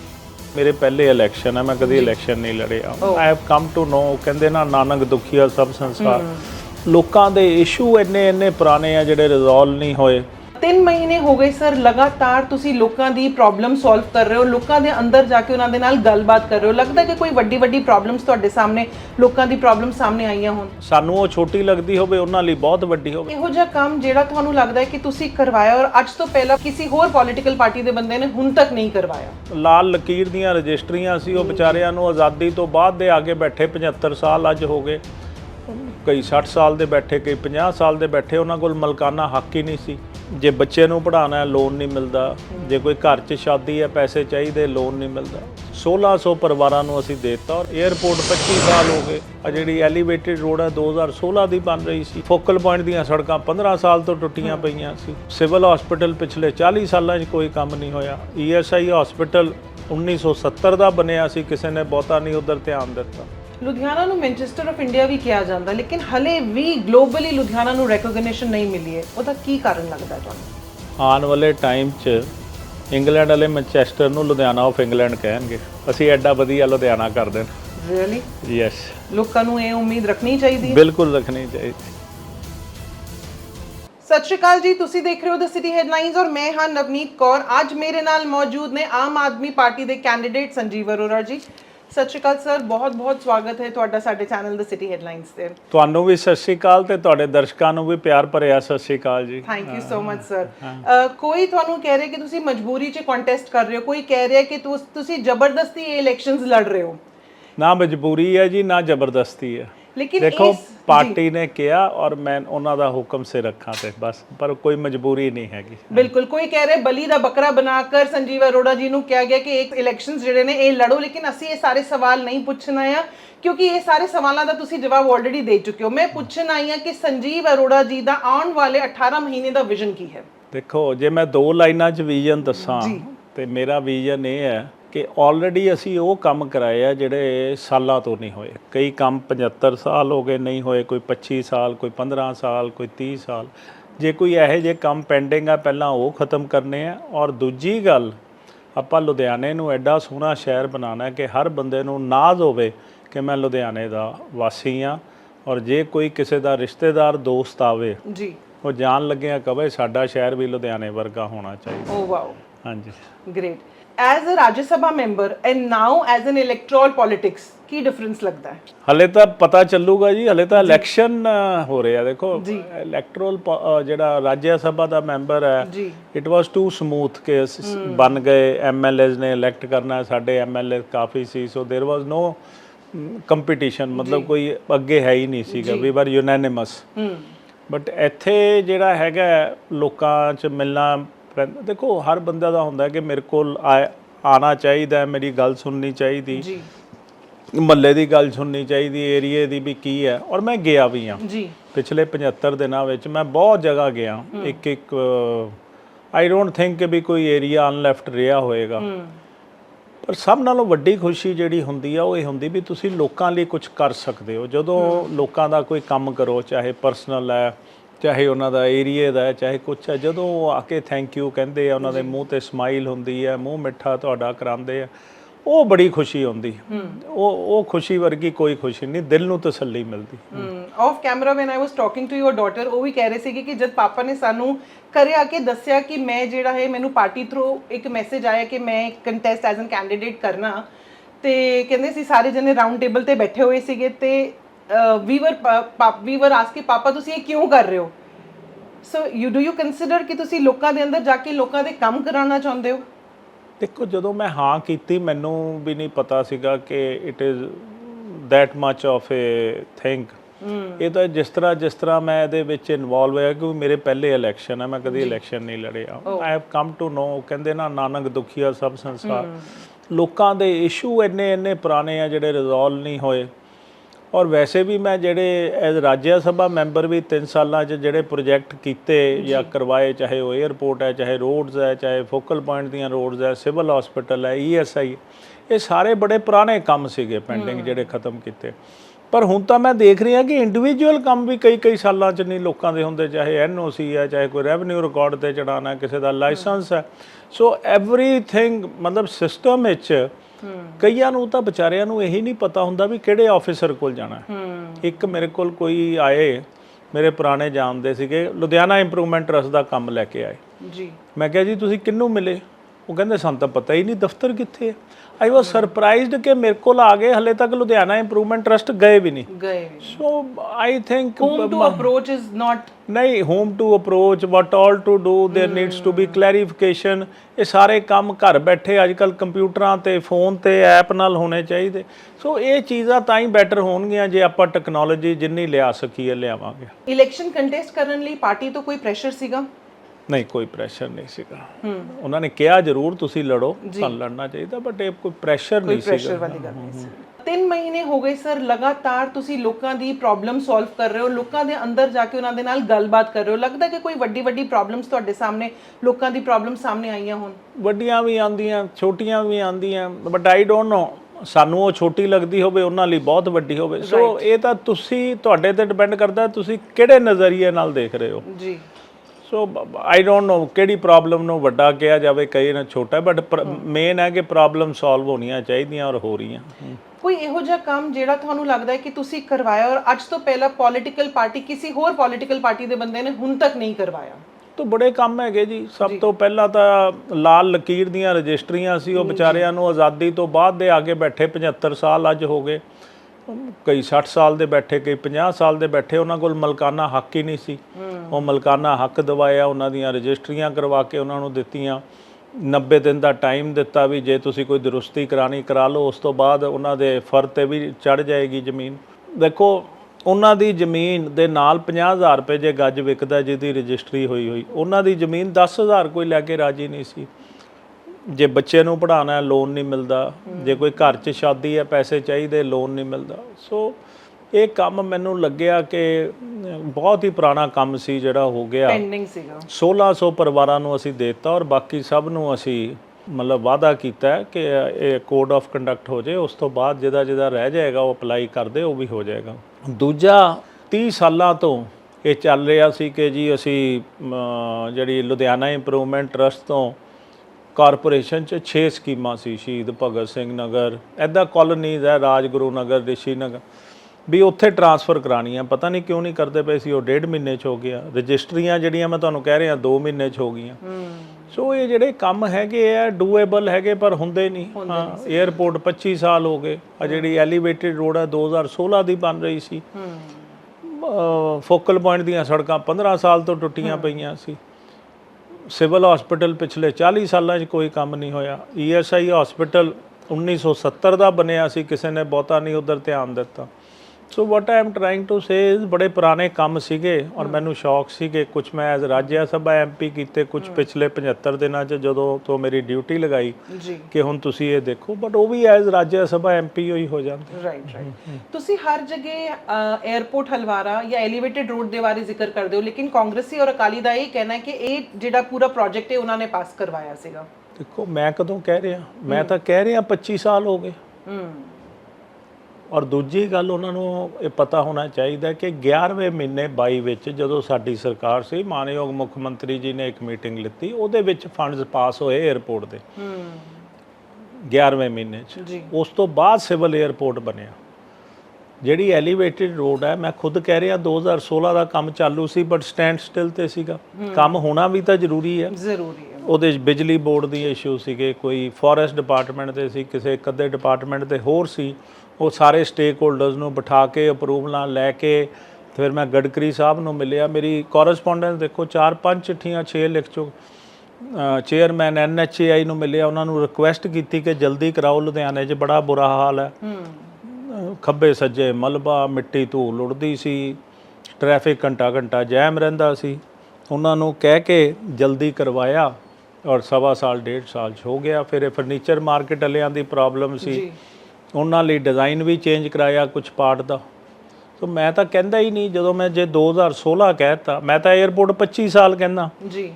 ਮੇਰੇ ਪਹਿਲੇ ਇਲੈਕਸ਼ਨ ਹੈ ਮੈਂ ਕਦੀ ਇਲੈਕਸ਼ਨ ਨਹੀਂ ਲੜਿਆ। I have come to know ਕਹਿੰਦੇ ਨਾ ਨਾਨਕ ਦੁਖੀਆ ਸਭ ਸੰਸਾਰ। ਲੋਕਾਂ ਦੇ ਇਸ਼ੂ ਇੰਨੇ ਇੰਨੇ ਪੁਰਾਣੇ ਆ ਜਿਹੜੇ ਰਿਜ਼ੋਲਵ ਨਹੀਂ ਹੋਏ। 3 ਮਹੀਨੇ ਹੋ ਗਏ ਸਰ ਲਗਾਤਾਰ ਤੁਸੀਂ ਲੋਕਾਂ ਦੀ ਪ੍ਰੋਬਲਮ ਸੋਲਵ ਕਰ ਰਹੇ ਹੋ ਲੋਕਾਂ ਦੇ ਅੰਦਰ ਜਾ ਕੇ ਉਹਨਾਂ ਦੇ ਨਾਲ ਗੱਲਬਾਤ ਕਰ ਰਹੇ ਹੋ। ਲੱਗਦਾ ਕਿ ਕੋਈ ਵੱਡੀ ਵੱਡੀ ਪ੍ਰੋਬਲਮਸ ਤੁਹਾਡੇ ਸਾਹਮਣੇ ਲੋਕਾਂ ਦੀ ਪ੍ਰੋਬਲਮ ਸਾਹਮਣੇ ਆਈਆਂ ਹੋਣ। ਸਾਨੂੰ ਉਹ ਛੋਟੀ ਲੱਗਦੀ ਹੋਵੇ ਉਹਨਾਂ ਲਈ ਬਹੁਤ ਵੱਡੀ ਹੋਵੇ। ਇਹੋ ਜਿਹਾ ਕੰਮ ਜਿਹੜਾ ਤੁਹਾਨੂੰ ਲੱਗਦਾ ਹੈ ਕਿ ਤੁਸੀਂ ਕਰਵਾਇਆ ਔਰ ਅੱਜ ਤੋਂ ਪਹਿਲਾਂ ਕਿਸੇ ਹੋਰ ਪੋਲੀਟੀਕਲ ਪਾਰਟੀ ਦੇ ਬੰਦੇ ਨੇ ਹੁਣ ਤੱਕ ਨਹੀਂ ਕਰਵਾਇਆ। ਲਾਲ ਲਕੀਰ ਦੀਆਂ ਰਜਿਸਟਰੀਆਂ ਸੀ ਉਹ ਵਿਚਾਰਿਆਂ ਨੂੰ ਆਜ਼ਾਦੀ ਤੋਂ ਬਾਅਦ ਦੇ ਆਗੇ ਬੈਠੇ 75 ਸਾਲ ਅੱਜ ਹੋ ਗਏ। ਕਈ 60 ਸਾਲ ਦੇ ਬੈਠੇ, ਕਈ 50 ਸਾਲ ਦੇ ਬੈਠੇ, ਉਹਨਾਂ ਕੋਲ ਮਲਕਾਨਾ ਹੱਕ ਹੀ ਨਹੀਂ ਸੀ। ਜੇ ਬੱਚੇ ਨੂੰ ਪੜ੍ਹਾਉਣਾ ਹੈ ਲੋਨ ਨਹੀਂ ਮਿਲਦਾ। ਜੇ ਕੋਈ ਘਰ 'ਚ ਸ਼ਾਦੀ ਹੈ, ਪੈਸੇ ਚਾਹੀਦੇ ਲੋਨ ਨਹੀਂ ਮਿਲਦਾ। 1600 ਪਰਿਵਾਰਾਂ ਨੂੰ ਅਸੀਂ ਦਿੱਤਾ ਔਰ 에어ਪੋਰਟ 25 ਸਾਲ ਹੋ ਗਏ। ਆ ਜਿਹੜੀ ਐਲੀਵੇਟਡ ਰੋਡ ਹੈ 2016 ਦੀ ਬਣ ਰਹੀ ਸੀ। ਫੋਕਲ ਪੁਆਇੰਟ ਦੀਆਂ ਸੜਕਾਂ 15 ਸਾਲ ਤੋਂ ਟੁੱਟੀਆਂ ਪਈਆਂ ਸੀ। ਸਿਵਲ ਹਸਪੀਟਲ ਪਿਛਲੇ 40 ਸਾਲਾਂ 'ਚ ਕੋਈ ਕੰਮ ਨਹੀਂ ਹੋਇਆ। ਈਐਸਆਈ ਹਸਪੀਟਲ 1970 ਦਾ ਬਣਿਆ ਸੀ। ਕਿਸੇ ਨੇ ਬਹੁਤਾ ਨਹੀਂ ਉਧਰ ਧਿਆਨ ਦਿੱਤਾ। ਲੁਧਿਆਣਾ ਨੂੰ ਮੈਂਚੈਸਟਰ ਆਫ ਇੰਡੀਆ ਵੀ ਕਿਹਾ ਜਾਂਦਾ ਲੇਕਿਨ ਹਲੇ ਵੀ ਗਲੋਬਲੀ ਲੁਧਿਆਣਾ ਨੂੰ ਰੈਕੋਗਨੀਸ਼ਨ ਨਹੀਂ ਮਿਲੀ ਹੈ। ਉਹਦਾ ਕੀ ਕਾਰਨ ਲੱਗਦਾ ਤੁਹਾਨੂੰ? ਆਉਣ ਵਾਲੇ ਟਾਈਮ 'ਚ ਇੰਗਲੈਂਡ ਵਾਲੇ ਮੈਨਚੈਸਟਰ ਨੂੰ ਲੁਧਿਆਣਾ ਆਫ ਇੰਗਲੈਂਡ ਕਹਿਣਗੇ। ਅਸੀਂ ਐਡਾ ਵਧੀਆ ਲੁਧਿਆਣਾ ਕਰ ਦੇਣ। ਰੀਅਲੀ ਯੈਸ ਲੋਕਾਂ ਨੂੰ ਇਹ ਉਮੀਦ ਰੱਖਣੀ ਚਾਹੀਦੀ ਹੈ? ਬਿਲਕੁਲ ਰੱਖਣੀ ਚਾਹੀਦੀ। ਸਤਿ ਸ਼੍ਰੀ ਅਕਾਲ ਜੀ ਤੁਸੀਂ ਦੇਖ ਰਹੇ ਹੋ ਦ ਸਿਟੀ ਹੈਡਲਾਈਨਸ ਔਰ ਮੈਂ ਹਾਂ ਨਵਨੀਤ ਕੌਰ। ਅੱਜ ਮੇਰੇ ਨਾਲ ਮੌਜੂਦ ਨੇ ਆਮ ਆਦਮੀ ਪਾਰਟੀ ਦੇ ਕੈਂਡੀਡੇਟ ਸੰਜੀਵ ਅਰੋੜਾ ਜੀ। ਸਤਿ ਸ਼੍ਰੀ ਅਕਾਲ ਸਰ ਬਹੁਤ ਬਹੁਤ ਸਵਾਗਤ ਹੈ ਤੁਹਾਡਾ ਸਾਡੇ ਚੈਨਲ ਦ ਸਿਟੀ ਹੈਡਲਾਈਨਸ ਤੇ। ਤੁਹਾਨੂੰ ਵੀ ਸਤਿ ਸ਼੍ਰੀ ਅਕਾਲ ਤੇ ਤੁਹਾਡੇ ਦਰਸ਼ਕਾਂ ਨੂੰ ਵੀ ਪਿਆਰ ਭਰਿਆ ਸਤਿ ਸ਼੍ਰੀ ਅਕਾਲ ਜੀ। Thank you so much sir ਕੋਈ ਤੁਹਾਨੂੰ ਕਹਿ ਰਿਹਾ ਕਿ ਤੁਸੀਂ ਮਜਬੂਰੀ 'ਚ ਕੰਟੈਸਟ ਕਰ ਰਹੇ ਹੋ ਕੋਈ ਕਹਿ ਰਿਹਾ ਕਿ ਤੁਸ- ਜ਼ਬਰਦਸਤੀ ਇਹ ਇਲੈਕਸ਼ਨਸ ਲੜ ਰਹੇ ਹੋ? ਨਾ ਮਜਬੂਰੀ ਹੈ ਜੀ ਨਾ ਜ਼ਬਰਦਸਤੀ ਹੈ। ਲੇਕਿਨ ਦੇਖੋ ਇਸ ਪਾਰਟੀ ਨੇ ਕਿਹਾ ਔਰ ਮੈਂ ਉਹਨਾਂ ਦਾ ਹੁਕਮ ਸੇ ਰੱਖਾਂ ਤੇ ਬਸ ਪਰ ਕੋਈ ਮਜਬੂਰੀ ਨਹੀਂ ਹੈਗੀ। ਬਿਲਕੁਲ ਕੋਈ ਕਹਿ ਰਿਹਾ ਬਲੀ ਦਾ ਬੱਕਰਾ ਬਣਾकर ਸੰਜੀਵ ਅਰੋੜਾ ਜੀ ਨੂੰ ਕਿਹਾ ਗਿਆ ਕਿ ਇੱਕ ਇਲੈਕਸ਼ਨਸ ਜਿਹੜੇ ਨੇ ਇਹ ਲੜੋ ਲੇਕਿਨ ਅਸੀਂ ਇਹ ਸਾਰੇ ਸਵਾਲ ਨਹੀਂ ਪੁੱਛਣਾ ਆ ਕਿਉਂਕਿ ਇਹ ਸਾਰੇ ਸਵਾਲਾਂ ਦਾ ਤੁਸੀਂ ਜਵਾਬ ਆਲਰੇਡੀ ਦੇ ਚੁੱਕੇ ਹੋ। ਮੈਂ ਪੁੱਛਣ ਆਈ ਹਾਂ ਕਿ ਸੰਜੀਵ ਅਰੋੜਾ ਜੀ ਦਾ ਆਉਣ ਵਾਲੇ 18 ਮਹੀਨੇ ਦਾ ਵਿਜ਼ਨ ਕੀ ਹੈ? ਦੇਖੋ ਜੇ ਮੈਂ ਦੋ ਲਾਈਨਾਂ 'ਚ ਵਿਜ਼ਨ ਦੱਸਾਂ ਤੇ ਮੇਰਾ ਵਿਜ਼ਨ ਇਹ ਹੈ ਕਿ ਆਲਰੇਡੀ ਅਸੀਂ ਉਹ ਕੰਮ ਕਰਾਏ ਆ ਜਿਹੜੇ ਸਾਲਾਂ ਤੋਂ ਨਹੀਂ ਹੋਏ। ਕਈ ਕੰਮ 75 ਸਾਲ ਹੋ ਗਏ ਨਹੀਂ ਹੋਏ ਕੋਈ 25 ਸਾਲ ਕੋਈ 15 ਸਾਲ ਕੋਈ 30 ਸਾਲ। ਜੇ ਕੋਈ ਇਹੋ ਜਿਹੇ ਕੰਮ ਪੈਂਡਿੰਗ ਆ ਪਹਿਲਾਂ ਉਹ ਖਤਮ ਕਰਨੇ ਆ। ਔਰ ਦੂਜੀ ਗੱਲ ਆਪਾਂ ਲੁਧਿਆਣੇ ਨੂੰ ਐਡਾ ਸੋਹਣਾ ਸ਼ਹਿਰ ਬਣਾਉਣਾ ਕਿ ਹਰ ਬੰਦੇ ਨੂੰ ਨਾਜ਼ ਹੋਵੇ ਕਿ ਮੈਂ ਲੁਧਿਆਣੇ ਦਾ ਵਾਸੀ ਆ ਔਰ ਜੇ ਕੋਈ ਕਿਸੇ ਦਾ ਰਿਸ਼ਤੇਦਾਰ ਦੋਸਤ ਆਵੇ ਜੀ। ਉਹ ਜਾਣ ਲੱਗਿਆ ਕਵੇ ਸਾਡਾ ਸ਼ਹਿਰ ਵੀ ਲੁਧਿਆਣੇ ਵਰਗਾ ਹੋਣਾ ਚਾਹੀਦਾ। Oh wow. ਹਾਂਜੀ। Great as a Rajya Sabha member and now as an electoral politics Ki difference ਲੱਗਦਾ ਹੈ ਹਲੇ ਤਾਂ ਪਤਾ ਚੱਲੂਗਾ ਜੀ ਹਲੇ ਤਾਂ ਇਲੈਕਸ਼ਨ ਹੋ ਰਿਹਾ ਦੇਖੋ ਇਲੈਕਟਰਲ ਜਿਹੜਾ ਰਾਜ ਸਭਾ ਦਾ ਮੈਂਬਰ ਹੈ ਜੀ ਇਟ ਵਾਸ ਟੂ ਸਮੂਥ ਕਿ ਅਸ- ਬਣ ਗਏ ਐਮਐਲਏਜ਼ ਨੇ ਇਲੈਕਟ ਕਰਨਾ ਹੈ, ਸਾਡੇ ਐਮਐਲਏ ਕਾਫੀ ਸੀ so there was no competition ਮਤਲਬ ਕੋਈ ਅੱਗੇ ਹੈ ਹੀ ਨਹੀਂ ਸੀਗਾ ਵੀ ਵਰ ਯੂਨੈਨਿਮਸ ਹੂੰ ਬਟ ਇੱਥੇ ਜਿਹੜਾ ਹੈਗਾ ਹੈ, ਲੋਕਾਂ 'ਚ ਮਿਲਣਾ ਪੈਂਦਾ ਦੇਖੋ ਹਰ ਬੰਦਾ ਦਾ ਹੁੰਦਾ ਕਿ ਮੇਰੇ ਕੋਲ ਆ- ਆਉਣਾ ਚਾਹੀਦਾ ਹੈ, ਮੇਰੀ ਗੱਲ ਸੁਣਨੀ ਚਾਹੀਦੀ। ਜੀ। ਮਹੱਲੇ ਦੀ ਗੱਲ ਸੁਣਨੀ ਚਾਹੀਦੀ ਏਰੀਏ ਦੀ ਵੀ ਕੀ ਹੈ। ਔਰ ਮੈਂ ਗਿਆ ਵੀ ਹਾਂ। ਜੀ। ਪਿਛਲੇ 75 ਦਿਨਾਂ ਵਿੱਚ ਮੈਂ ਬਹੁਤ ਜਗ੍ਹਾ ਗਿਆ। ਇੱਕ ਇੱਕ ਆਈ ਡੋਨਟ ਥਿੰਕ ਕਿ ਵੀ ਕੋਈ ਏਰੀਆ ਅਨਲੈਫਟ ਰਿਹਾ ਹੋਏਗਾ। ਪਰ ਸਭ ਨਾਲੋਂ ਵੱਡੀ ਖੁਸ਼ੀ ਜਿਹੜੀ ਹੁੰਦੀ ਆ ਉਹ ਇਹ ਹੁੰਦੀ ਵੀ ਤੁਸੀਂ ਲੋਕਾਂ ਲਈ ਕੁਝ ਕਰ ਸਕਦੇ ਹੋ। ਜਦੋਂ ਲੋਕਾਂ ਦਾ ਕੋਈ ਕੰਮ ਕਰੋ ਚਾਹੇ ਪਰਸਨਲ ਹੈ ਚਾਹੇ ਉਹਨਾਂ ਦਾ ਏਰੀਆ ਦਾ ਚਾਹੇ ਕੁਝ ਹੈ ਜਦੋਂ ਉਹ ਆ ਕੇ ਥੈਂਕ ਯੂ ਕਹਿੰਦੇ ਆ ਉਹਨਾਂ ਦੇ ਮੂੰਹ ਤੇ ਸਮਾਈਲ ਹੁੰਦੀ ਹੈ ਮੂੰਹ ਮਿੱਠਾ ਤੁਹਾਡਾ ਕਰਾਉਂਦੇ ਆ ਉਹ ਬੜੀ ਖੁਸ਼ੀ ਹੁੰਦੀ। ਉਹ ਉਹ ਖੁਸ਼ੀ ਵਰਗੀ ਕੋਈ ਖੁਸ਼ੀ ਨਹੀਂ ਦਿਲ ਨੂੰ ਤਸੱਲੀ ਮਿਲਦੀ। Off camera when I was talking to your daughter ਉਹ ਵੀ ਕਹਿ ਰਹੇ ਸੀਗੇ ਕਿ ਜਦ ਪਾਪਾ ਨੇ ਸਾਨੂੰ ਘਰੇ ਆ ਕੇ ਦੱਸਿਆ ਕਿ ਮੈਂ ਜਿਹੜਾ ਹੈ ਮੈਨੂੰ ਪਾਰਟੀ ਥਰੂ ਇੱਕ ਮੈਸੇਜ ਆਇਆ ਕਿ ਮੈਂ ਕੰਟੈਸਟ ਐਜ਼ ਐਨ ਕੈਂਡੀਡੇਟ ਕਰਨਾ ਤੇ ਕਹਿੰਦੇ ਸੀ ਸਾਰੇ ਜਣੇ ਰਾਉਂਡ ਟੇਬਲ ਤੇ ਬੈਠੇ ਹੋਏ ਸੀਗੇ ਤੇ ਵੀ ਵਰ ਵੀ ਵਰ ਆਸਕੇ ਪਾਪਾ ਤੁਸੀਂ ਇਹ ਕਿਉਂ ਕਰ ਰਹੇ ਹੋ? So you do you consider ਕਿ ਤੁਸੀਂ ਲੋਕਾਂ ਦੇ ਅੰਦਰ ਜਾ ਕੇ ਲੋਕਾਂ ਦੇ ਕੰਮ ਕਰਾਉਣਾ ਚਾਹੁੰਦੇ ਹੋ? ਦੇਖੋ ਜਦੋਂ ਮੈਂ ਹਾਂ ਕੀਤੀ ਮੈਨੂੰ ਵੀ ਨਹੀਂ ਪਤਾ ਸੀਗਾ ਕਿ it is that much of a thing. ਇਹ ਤਾਂ ਜਿਸ ਤਰ੍ਹਾਂ ਜਿਸ ਤਰ੍ਹਾਂ ਮੈਂ ਇਹਦੇ ਵਿੱਚ ਇਨਵੋਲਵ ਹੋਇਆ ਕਿਉਂਕਿ ਮੇਰੇ ਪਹਿਲੇ ਇਲੈਕਸ਼ਨ ਹੈ ਮੈਂ ਕਦੀ ਇਲੈਕਸ਼ਨ ਨਹੀਂ ਲੜਿਆ। I have come to know ਕਹਿੰਦੇ ਨਾ ਨਾਨਕ ਦੁਖੀਆ ਸਭ ਸੰਸਾਰ। ਲੋਕਾਂ ਦੇ ਇਸ਼ੂ ਇੰਨੇ ਇੰਨੇ ਪੁਰਾਣੇ ਆ ਜਿਹੜੇ ਰਿਜ਼ੋਲਵ ਨਹੀਂ ਹੋਏ। ਔਰ ਵੈਸੇ ਵੀ ਮੈਂ ਜਿਹੜੇ ਐਜ਼ ਰਾਜ ਸਭਾ ਮੈਂਬਰ ਵੀ 3 ਸਾਲਾਂ 'ਚ ਜਿਹੜੇ ਪ੍ਰੋਜੈਕਟ ਕੀਤੇ ਜਾਂ। ਕਰਵਾਏ ਚਾਹੇ ਉਹ 에ਅਰਪੋਰਟ ਹੈ ਚਾਹੇ ਰੋਡਸ ਹੈ ਚਾਹੇ ਫੋਕਲ ਪੁਆਇੰਟ ਦੀਆਂ ਰੋਡਸ ਹੈ ਸਿਵਲ ਹਸਪੀਟਲ ਹੈ ਈਐਸਆਈ ਇਹ ਸਾਰੇ ਬੜੇ ਪੁਰਾਣੇ ਕੰਮ ਸੀਗੇ ਪੈਂਡਿੰਗ ਜਿਹੜੇ ਖਤਮ ਕੀਤੇ। ਪਰ ਹੁਣ ਤਾਂ ਮੈਂ ਦੇਖ ਰਿਹਾ ਕਿ ਇੰਡੀਵਿਜੂਅਲ ਕੰਮ ਵੀ ਕਈ ਕਈ ਸਾਲਾਂ 'ਚ ਨਹੀਂ ਲੋਕਾਂ ਦੇ ਹੁੰਦੇ ਚਾਹੇ ਐਨਓਸੀ ਹੈ ਚਾਹੇ ਕੋਈ ਰੈਵਨਿਊ ਰਿਕਾਰਡ ਤੇ ਚੜਾਉਣਾ ਕਿਸੇ ਦਾ ਲਾਇਸੈਂਸ ਹੈ। ਸੋ ਐਵਰੀਥਿੰਗ ਮਤਲਬ ਸਿਸਟਮ ਵਿੱਚ ਕਈਆਂ ਨੂੰ ਤਾਂ ਵਿਚਾਰਿਆਂ ਨੂੰ ਇਹੀ ਨਹੀਂ ਪਤਾ ਹੁੰਦਾ ਵੀ ਕਿਹੜੇ ਆਫੀਸਰ ਕੋਲ ਜਾਣਾ। ਹੈ। ਇੱਕ ਮੇਰੇ ਕੋਲ ਕੋਈ ਆਏ ਮੇਰੇ ਪੁਰਾਣੇ ਜਾਣਦੇ ਸੀਗੇ ਲੁਧਿਆਣਾ ਇੰਪਰੂਵਮੈਂਟ ਟਰਸਟ ਦਾ ਕੰਮ ਲੈ ਕੇ ਆਏ। ਜੀ। ਮੈਂ ਕਿਹਾ ਜੀ ਤੁਸੀਂ ਕਿੰਨੂੰ ਮਿਲੇ? ਉਹ ਕਹਿੰਦੇ ਸਾਨੂੰ ਤਾਂ ਪਤਾ ਹੀ ਨਹੀਂ ਦਫ਼ਤਰ ਕਿੱਥੇ ਹੈ। ਆਈ ਵਾਸ ਸਰਪ੍ਰਾਈਜ਼ਡ ਕਿ ਮੇਰੇ ਕੋਲ ਆ ਗਏ ਹਲੇ ਤੱਕ ਲੁਧਿਆਣਾ ਇੰਪਰੂਵਮੈਂਟ ਟਰਸਟ ਗਏ ਵੀ ਨਹੀਂ ਗਏ so I think home to approach is not ਨਹੀਂ home to approach what all to do there needs to be clarification ਇਹ ਸਾਰੇ ਕੰਮ ਘਰ ਬੈਠੇ ਅੱਜਕੱਲ ਕੰਪਿਊਟਰਾਂ ਤੇ ਫੋਨ ਤੇ ਐਪ ਨਾਲ ਹੋਣੇ ਚਾਹੀਦੇ ਸੋ ਇਹ ਚੀਜ਼ਾਂ ਤਾਂ ਹੀ ਬੈਟਰ ਹੋਣਗੀਆਂ ਜੇ ਆਪਾਂ ਟੈਕਨੋਲੋਜੀ ਜਿੰਨੀ ਲਿਆ ਸਕੀਏ ਲਿਆਵਾਂਗੇ ਇਲੈਕਸ਼ਨ ਕੰਟੈਸਟ ਕਰਨ ਲਈ ਪਾਰਟੀ ਤੋਂ ਕੋਈ ਪ੍ਰੈਸ਼ਰ ਸੀਗਾ ਨਹੀਂ ਕੋਈ ਪ੍ਰੈਸ਼ਰ ਨਹੀਂ ਸੀਗਾ। ਉਹਨਾਂ ਨੇ ਕਿਹਾ ਜ਼ਰੂਰ ਤੁਸੀਂ ਲੜੋ ਤੁਹਾਨੂੰ ਲੜਨਾ ਚਾਹੀਦਾ ਬਟ ਇਹ ਕੋਈ ਪ੍ਰੈਸ਼ਰ ਨਹੀਂ ਪ੍ਰੈਸ਼ਰ ਸੀਗਾ ਵਾਲੀ ਗੱਲ ਨਹੀਂ ਸੀ। ਤਿੰਨ ਮਹੀਨੇ ਹੋ ਗਏ ਸਰ ਲਗਾਤਾਰ ਤੁਸੀਂ ਲੋਕਾਂ ਦੀ ਪ੍ਰੋਬਲਮ ਸੋਲਵ ਕਰ ਰਹੇ ਹੋ ਲੋਕਾਂ ਦੇ ਅੰਦਰ ਜਾ ਕੇ ਉਹਨਾਂ ਦੇ ਨਾਲ ਗੱਲਬਾਤ ਕਰ ਰਹੇ ਹੋ। ਲੱਗਦਾ ਕਿ ਕੋਈ ਵੱਡੀ ਵੱਡੀ ਪ੍ਰੋਬਲਮਸ ਤੁਹਾਡੇ ਸਾਹਮਣੇ ਲੋਕਾਂ ਦੀ ਪ੍ਰੋਬਲਮ ਸਾਹਮਣੇ ਆਈਆਂ ਹੋਣ। ਵੱਡੀਆਂ ਵੀ ਆਂਦੀਆਂ ਛੋਟੀਆਂ ਵੀ ਆਂਦੀਆਂ ਬਟ ਆਈ ਡੋਨਟ ਨੋ ਸਾਨੂੰ ਉਹ ਛੋਟੀ ਲੱਗਦੀ ਹੋਵੇ ਉਹਨਾਂ ਲਈ ਬਹੁਤ ਵੱਡੀ ਹੋਵੇ। ਸੋ ਇਹ ਤਾਂ ਤੁਸੀਂ ਤੁਹਾਡੇ ਤੇ ਡਿਪੈਂਡ ਕਰਦਾ ਤੁਸੀਂ ਕਿਹੜੇ ਨਜ਼ਰੀਏ ਨਾਲ ਦੇਖ ਰਹੇ ਹੋ? ਜੀ। ਸੋ ਆਈ ਡੋਨਟ ਨੋ ਕਿਹੜੀ ਪ੍ਰੋਬਲਮ ਨੂੰ ਵੱਡਾ ਕਿਹਾ ਜਾਵੇ ਕਈ ਨਾ ਛੋਟਾ ਬਟ ਮੇਨ ਹੈ ਕਿ ਪ੍ਰੋਬਲਮ ਸੋਲਵ ਹੋਣੀਆਂ ਚਾਹੀਦੀਆਂ ਔਰ ਹੋ ਰਹੀਆਂ। ਕੋਈ ਇਹੋ ਜਿਹਾ ਕੰਮ ਜਿਹੜਾ ਤੁਹਾਨੂੰ ਲੱਗਦਾ ਹੈ ਕਿ ਤੁਸੀਂ ਕਰਵਾਇਆ ਔਰ ਅੱਜ ਤੋਂ ਪਹਿਲਾਂ ਪੋਲਿਟੀਕਲ ਪਾਰਟੀ ਕਿਸੇ ਹੋਰ ਪੋਲਿਟੀਕਲ ਪਾਰਟੀ ਦੇ ਬੰਦੇ ਨੇ ਹੁਣ ਤੱਕ ਨਹੀਂ ਕਰਵਾਇਆ? ਤੋਂ ਬੜੇ ਕੰਮ ਹੈਗੇ ਜੀ। ਸਭ ਤੋਂ ਪਹਿਲਾਂ ਤਾਂ ਲਾਲ ਲਕੀਰ ਦੀਆਂ ਰਜਿਸਟਰੀਆਂ ਸੀ ਉਹ ਵਿਚਾਰਿਆਂ ਨੂੰ ਆਜ਼ਾਦੀ ਤੋਂ ਬਾਅਦ ਦੇ ਆਗੇ ਬੈਠੇ 75 ਸਾਲ ਅੱਜ ਹੋ ਗਏ। ਕਈ 60 ਸਾਲ ਦੇ ਬੈਠੇ, ਕਈ 50 ਸਾਲ ਦੇ ਬੈਠੇ, ਉਹਨਾਂ ਕੋਲ ਮਲਕਾਨਾ ਹੱਕ ਹੀ ਨਹੀਂ ਸੀ। ਉਹ ਮਲਕਾਨਾ ਹੱਕ ਦਵਾਇਆ, ਉਹਨਾਂ ਦੀਆਂ ਰਜਿਸਟਰੀਆਂ ਕਰਵਾ ਕੇ ਉਹਨਾਂ ਨੂੰ ਦਿੱਤੀਆਂ। 90 ਦਿਨ ਦਾ ਟਾਈਮ ਦਿੱਤਾ ਵੀ ਜੇ ਤੁਸੀਂ ਕੋਈ ਦਰੁਸਤੀ ਕਰਾਣੀ, ਕਰਾ ਲਓ। ਉਸ ਤੋਂ ਬਾਅਦ ਉਹਨਾਂ ਦੇ ਫਰ ਤੇ ਵੀ ਚੜ ਜਾਏਗੀ ਜ਼ਮੀਨ। ਦੇਖੋ, ਉਹਨਾਂ ਦੀ ਜ਼ਮੀਨ ਦੇ ਨਾਲ 50000 ਰੁਪਏ ਜੇ ਗੱਜ ਵਿਕਦਾ ਜਿਹਦੀ ਰਜਿਸਟਰੀ ਹੋਈ ਹੋਈ, ਉਹਨਾਂ ਦੀ ਜ਼ਮੀਨ 10000 ਕੋਈ ਲੈ ਕੇ ਰਾਜੀ ਨਹੀਂ ਸੀ। ਜੇ ਬੱਚੇ ਨੂੰ ਪੜ੍ਹਾਉਣਾ ਹੈ ਲੋਨ ਨਹੀਂ ਮਿਲਦਾ ਜੇ ਕੋਈ ਘਰ 'ਚ ਸ਼ਾਦੀ ਹੈ ਪੈਸੇ ਚਾਹੀਦੇ ਲੋਨ ਨਹੀਂ ਮਿਲਦਾ। ਸੋ ਇਹ ਕੰਮ ਮੈਨੂੰ ਲੱਗਿਆ ਕਿ ਬਹੁਤ ਹੀ ਪੁਰਾਣਾ ਕੰਮ ਸੀ ਜਿਹੜਾ ਹੋ ਗਿਆ। ਪੈਂਡਿੰਗ ਸੀਗਾ। 1600 ਪਰਿਵਾਰਾਂ ਨੂੰ ਅਸੀਂ ਦਿੱਤਾ ਔਰ ਬਾਕੀ ਸਭ ਨੂੰ ਅਸੀਂ ਮਤਲਬ ਵਾਅਦਾ ਕੀਤਾ ਕਿ ਇਹ ਕੋਡ ਆਫ ਕੰਡਕਟ ਹੋ ਜਾਏ ਉਸ ਤੋਂ ਬਾਅਦ ਜਿਹਦਾ ਜਿਹਦਾ ਰਹਿ ਜਾਏਗਾ ਉਹ ਅਪਲਾਈ ਕਰਦੇ ਉਹ ਵੀ ਹੋ ਜਾਏਗਾ। ਦੂਜਾ 30 ਸਾਲਾਂ ਤੋਂ ਇਹ ਚੱਲ ਰਿਹਾ ਸੀ ਕਿ ਜੀ ਅਸੀਂ ਜਿਹੜੀ ਲੁਧਿਆਣਾ ਇੰਪਰੂਵਮੈਂਟ ਟਰਸਟ ਤੋਂ ਕਾਰਪੋਰੇਸ਼ਨ ਚ 6 ਸਕੀਮਾਂ ਸੀ ਸ਼ਹੀਦ ਭਗਤ ਸਿੰਘ ਨਗਰ ਐਦਾਂ ਕਾਲੋਨੀਜ਼ ਹੈ ਰਾਜਗੁਰੂ ਨਗਰ ਰਿਸ਼ੀ ਨਗਰ ਵੀ ਉੱਥੇ ਟਰਾਂਸਫਰ ਕਰਾਣੀਆਂ ਪਤਾ ਨਹੀਂ ਕਿਉਂ ਨਹੀਂ ਕਰਦੇ ਪਏ ਸੀ ਉਹ ਡੇਢ ਮਹੀਨੇ ਚ ਹੋ ਗਿਆ ਰਜਿਸਟਰੀਆਂ ਜਿਹੜੀਆਂ ਮੈਂ ਤੁਹਾਨੂੰ ਕਹਿ ਰਿਹਾ 2 ਮਹੀਨੇ ਚ ਹੋ ਗਈਆਂ। ਸੋ ਇਹ ਜਿਹੜੇ ਕੰਮ ਹੈਗੇ ਆ ਡੂਏਬਲ ਹੈਗੇ ਪਰ ਹੁੰਦੇ ਨਹੀਂ। ਹਾਂ 에ਅਰਪੋਰਟ 25 ਸਾਲ ਹੋ ਗਏ। ਆ ਜਿਹੜੀ ਐਲੀਵੇਟਡ ਰੋਡ ਹੈ 2016 ਦੀ ਬਣ ਰਹੀ ਸੀ। ਫੋਕਲ ਪੁਆਇੰਟ ਦੀਆਂ ਸੜਕਾਂ 15 ਸਾਲ ਤੋਂ ਟੁੱਟੀਆਂ ਪਈਆਂ ਸੀ। ਸਿਵਲ ਹਸਪੀਟਲ ਪਿਛਲੇ 40 ਸਾਲਾਂ 'ਚ ਕੋਈ ਕੰਮ ਨਹੀਂ ਹੋਇਆ। ਈਐਸਆਈ ਹਸਪੀਟਲ 1970 ਦਾ ਬਣਿਆ ਸੀ, ਕਿਸੇ ਨੇ ਬਹੁਤਾ ਨਹੀਂ ਉਧਰ ਧਿਆਨ ਦਿੱਤਾ। So what I am trying to say is ਬੜੇ ਪੁਰਾਣੇ ਕੰਮ ਸੀਗੇ ਔਰ ਮੈਨੂੰ ਸ਼ੌਕ ਸੀ ਕਿ ਕੁਝ ਮੈਂ ਐਜ਼ ਰਾਜ ਸਭਾ ਐਮਪੀ ਕੀਤੇ ਕੁਝ ਪਿਛਲੇ 75 ਦਿਨਾਂ 'ਚ ਜਦੋਂ ਤੋਂ ਮੇਰੀ ਡਿਊਟੀ ਲਗਾਈ ਜੀ ਕਿ ਹੁਣ ਤੁਸੀਂ ਇਹ ਦੇਖੋ ਬਟ ਉਹ ਵੀ ਐਜ਼ ਰਾਜ ਸਭਾ ਐਮਪੀ ਹੋਈ ਹੋ ਜਾਂਦੇ ਰਾਈਟ ਰਾਈਟ ਤੁਸੀਂ ਹਰ ਜਗ੍ਹਾ 에ਅਰਪੋਰਟ ਹਲਵਾਰਾ ਜਾਂ ਐਲੀਵੇਟਡ ਰੋਡ ਦੇ ਬਾਰੇ ਜ਼ਿਕਰ ਕਰਦੇ ਹੋ ਲੇਕਿਨ ਕਾਂਗਰਸੀ ਔਰ ਅਕਾਲੀ ਦਾ ਇਹ ਕਹਿਣਾ ਹੈ ਕਿ ਇਹ ਜਿਹੜਾ ਪੂਰਾ ਪ੍ਰੋਜੈਕਟ ਹੈ ਉਹਨਾਂ ਨੇ ਪਾਸ ਕਰਵਾਇਆ ਸੀਗਾ ਦੇਖੋ ਮੈਂ ਕਦੋਂ ਕਹਿ ਰਿਹਾ ਮੈਂ ਤਾਂ ਕਹਿ ਰਿਹਾ 25 ਸਾਲ ਹੋ ਗਏ ਹੂੰ ਔਰ ਦੂਜੀ ਗੱਲ ਉਹਨਾਂ ਨੂੰ ਇਹ ਪਤਾ ਹੋਣਾ ਚਾਹੀਦਾ ਕਿ 11ਵੇਂ ਮਹੀਨੇ 22 ਵਿੱਚ ਜਦੋਂ ਸਾਡੀ ਸਰਕਾਰ ਸੀ ਮਾਨਯੋਗ ਮੁੱਖ ਮੰਤਰੀ ਜੀ ਨੇ ਇੱਕ ਮੀਟਿੰਗ ਲਿੱਤੀ ਉਹਦੇ ਵਿੱਚ ਫੰਡਸ ਪਾਸ ਹੋਏ 에ਅਰਪੋਰਟ ਦੇ। ਹੂੰ। 11ਵੇਂ ਮਹੀਨੇ 'ਚ। ਉਸ ਤੋਂ ਬਾਅਦ ਸਿਵਲ 에ਅਰਪੋਰਟ ਬਣਿਆ। ਜਿਹੜੀ ਐਲੀਵੇਟਡ ਰੋਡ ਹੈ ਮੈਂ ਖੁਦ ਕਹਿ ਰਿਹਾ 2016 ਦਾ ਕੰਮ ਚਾਲੂ ਸੀ ਬਟ ਸਟੈਂਡ ਸਟਿਲ ਤੇ ਸੀਗਾ। ਕੰਮ ਹੋਣਾ ਵੀ ਤਾਂ ਜ਼ਰੂਰੀ ਹੈ। ਜ਼ਰੂਰੀ ਹੈ। ਉਹਦੇ 'ਚ ਬਿਜਲੀ ਬੋਰਡ ਦੀ ਇਸ਼ੂ ਸੀਗੇ ਕੋਈ ਫੋਰੈਸਟ ਡਿਪਾਰਟਮੈਂਟ ਦੇ ਸੀ ਕਿਸੇ ਇੱਕ ਅੱਧੇ ਡਿਪਾਰਟਮੈਂਟ ਦੇ ਹੋਰ ਸੀ। ਉਹ ਸਾਰੇ ਸਟੇਕ ਹੋਲਡਰਸ ਨੂੰ ਬਿਠਾ ਕੇ ਅਪਰੂਵਲਾਂ ਲੈ ਕੇ ਫਿਰ ਮੈਂ ਗਡਕਰੀ ਸਾਹਿਬ ਨੂੰ ਮਿਲਿਆ। ਮੇਰੀ ਕੋਰਸਪੋਂਡੈਂਸ ਦੇਖੋ 4-5 ਚਿੱਠੀਆਂ 6 ਲਿਖ ਚੁੱਕ ਚੇਅਰਮੈਨ ਐਨਐਚਏਆਈ ਨੂੰ ਮਿਲਿਆ। ਉਹਨਾਂ ਨੂੰ ਰਿਕੁਐਸਟ ਕੀਤੀ ਕਿ ਜਲਦੀ ਕਰਾਓ ਲੁਧਿਆਣੇ 'ਚ ਬੜਾ ਬੁਰਾ ਹਾਲ ਹੈ। ਖੱਬੇ ਸੱਜੇ ਮਲਬਾ ਮਿੱਟੀ ਧੂਲ ਉੜਦੀ ਸੀ। ਟ੍ਰੈਫਿਕ ਘੰਟਾ ਘੰਟਾ ਜੈਮ ਰਹਿੰਦਾ ਸੀ। ਉਹਨਾਂ ਨੂੰ ਕਹਿ ਕੇ ਜਲਦੀ ਕਰਵਾਇਆ ਔਰ ਸਵਾ ਸਾਲ ਡੇਢ ਸਾਲ ਹੋ ਗਿਆ। ਫਿਰ ਇਹ ਫਰਨੀਚਰ ਮਾਰਕੀਟ ਵਾਲਿਆਂ ਦੀ ਪ੍ਰੋਬਲਮ ਸੀ। ਉਹਨਾਂ ਲਈ ਡਿਜ਼ਾਈਨ ਵੀ ਚੇਂਜ ਕਰਾਇਆ ਕੁਝ ਪਾਰਟ ਦਾ। ਸੋ ਮੈਂ ਤਾਂ ਕਹਿੰਦਾ ਹੀ ਨਹੀਂ ਜਦੋਂ ਮੈਂ ਜੇ 2016 ਕਹਿਤਾ ਮੈਂ ਤਾਂ 에어ਪੋਰਟ 25 ਸਾਲ ਕਹਿੰਦਾ। ਜੀ।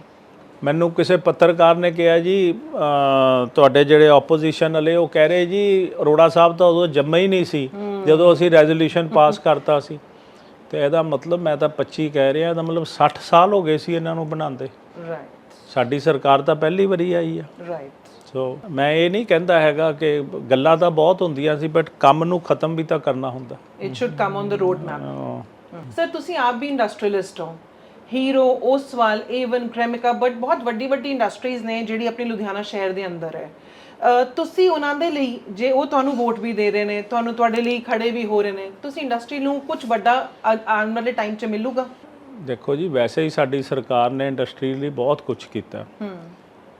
ਮੈਨੂੰ ਕਿਸੇ ਪੱਤਰਕਾਰ ਨੇ ਕਿਹਾ ਜੀ ਤੁਹਾਡੇ ਜਿਹੜੇ ਆਪੋਜੀਸ਼ਨ ਵਾਲੇ ਉਹ ਕਹਿ ਰਹੇ ਜੀ ਅਰੋੜਾ ਸਾਹਿਬ ਤਾਂ ਉਦੋਂ ਜੰਮੇ ਹੀ ਨਹੀਂ ਸੀ ਜਦੋਂ ਅਸੀਂ ਰੈਜ਼ੋਲੂਸ਼ਨ ਪਾਸ ਕਰਤਾ ਸੀ। ਤੇ ਇਹਦਾ ਮਤਲਬ ਮੈਂ ਤਾਂ 25 ਕਹਿ ਰਿਹਾ ਇਹਦਾ ਮਤਲਬ 60 ਸਾਲ ਹੋ ਗਏ ਸੀ ਇਹਨਾਂ ਨੂੰ ਬਣਾਉਂਦੇ। ਰਾਈਟ ਸਾਡੀ ਸਰਕਾਰ ਤਾਂ ਪਹਿਲੀ ਵਾਰੀ ਆਈ ਆ। ਰਾਈਟ ਸੋ ਮੈਂ ਇਹ ਨਹੀਂ ਕਹਿੰਦਾ ਹੈਗਾ ਕਿ ਗੱਲਾਂ ਤਾਂ ਬਹੁਤ ਹੁੰਦੀਆਂ ਸੀ ਬਟ ਕੰਮ ਨੂੰ ਖਤਮ ਵੀ ਤਾਂ ਕਰਨਾ ਹੁੰਦਾ। It should come on the road map sir ਤੁਸੀਂ ਆਪ ਵੀ ਇੰਡਸਟਰੀਅਲਿਸਟ ਹੋ। Hero Oswal Avon Cremica but ਬਹੁਤ ਵੱਡੀ ਵੱਡੀ ਇੰਡਸਟਰੀਜ਼ ਨੇ ਜਿਹੜੀ ਆਪਣੀ ਲੁਧਿਆਣਾ ਸ਼ਹਿਰ ਦੇ ਅੰਦਰ ਹੈ। ਤੁਸੀਂ ਉਹਨਾਂ ਦੇ ਲਈ ਜੇ ਉਹ ਤੁਹਾਨੂੰ ਵੋਟ ਵੀ ਦੇ ਰਹੇ ਨੇ ਤੁਹਾਨੂੰ ਤੁਹਾਡੇ ਲਈ ਖੜੇ ਵੀ ਹੋ ਰਹੇ ਨੇ ਤੁਸੀਂ ਇੰਡਸਟਰੀ ਨੂੰ ਕੁਝ ਵੱਡਾ ਆਉਣ ਵਾਲੇ ਟਾਈਮ 'ਚ ਮਿਲੂਗਾ? ਦੇਖੋ ਜੀ ਵੈਸੇ ਹੀ ਸਾਡੀ ਸਰਕਾਰ ਨੇ ਇੰਡਸਟਰੀ ਲਈ ਬਹੁਤ ਕੁਝ ਕੀਤਾ। ਹੂੰ।